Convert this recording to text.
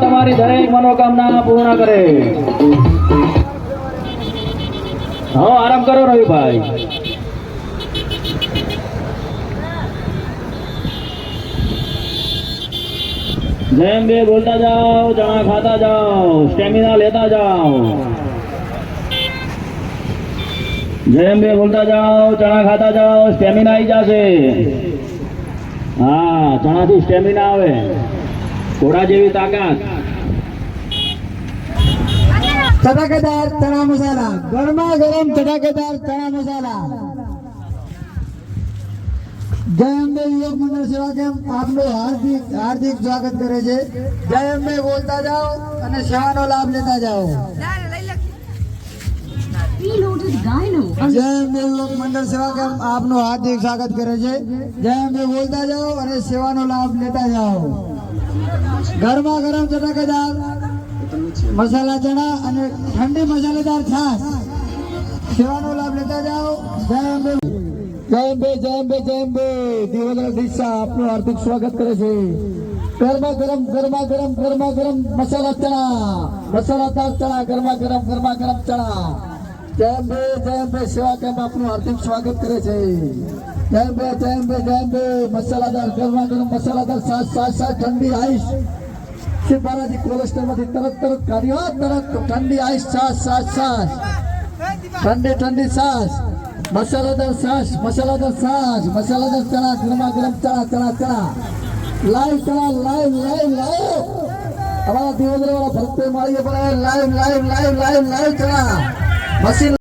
તમારી દરેક મનોકામના પૂર્ણ કરે. હા, આરામ કરો રવિભાઈ. જેમ બે બોલતા જાઓ, ચણા ખાતા જાઓ, સ્ટેમિના લેતા જાઓ. જેમ બે બોલતા જાઓ, ચણા ખાતા જાઓ, સ્ટેમિના આવી જશે. હા, ચણાથી સ્ટેમિના આવે. ઘોડા જેવી તાકાત. તડાકેદાર તણા મસાલા. ગરમા ગરમ તડાકેદાર તણા મસાલા. જય અંબે યુવક મંડળ સેવા કેમ્પ આપનું હાર્દિક હાર્દિક સ્વાગત કરે છે. જય અંબે બોલતા જાઓ અને સેવાનો લાભ લેતા જાઓ. જય અંબે યુવક સેવા કેમ્પ આપનું હાર્દિક સ્વાગત કરે છે. જય અંબે બોલતા જાઓ અને સેવાનો લાભ લેતા જાઓ. ગરમા ગરમ ચટાકેદાર, મસાલા ચણા અને ઠંડી મસાલેદાર છાશ. સેવાનો લાભ લેતા જાઓ. જય અંબે. જય અંબે જય અંબે જય અંબે. દિવંગર દિશા આપનું હાર્દિક સ્વાગત કરે છે. ગરમા ગરમ ગરમા ગરમ ગરમા ગરમ મસાલા ચણા. મસાલાદાર ચણા, ગરમા ગરમ ગરમા ગરમ ચણા. અંબે સેવા કેમ્પ આપનું હાર્દિક સ્વાગત કરે છે? મસાલાદાર ગરમા ગરમ મસાલાદાર સાત સાત સાત ઠંડી આઈસ સિપારાથી કોલેસ્ટ્રોલમાંથી તરત તરત કાઢ્યો તરત. ઠંડી આઈશ સાસ છાસ સાસ ઠંડી ઠંડી સાસ. મસાલાદાર સાસ, મસાલાદાર છાસ મસાલાદાર ચણા ગરમા ગરમ ચણા ચણા ચણા. લાઈવ ચણા, લાઈવ લાઈવ લાઈવ. અમારા દિવસ વાળા પણ live live live live live ચણા. Masino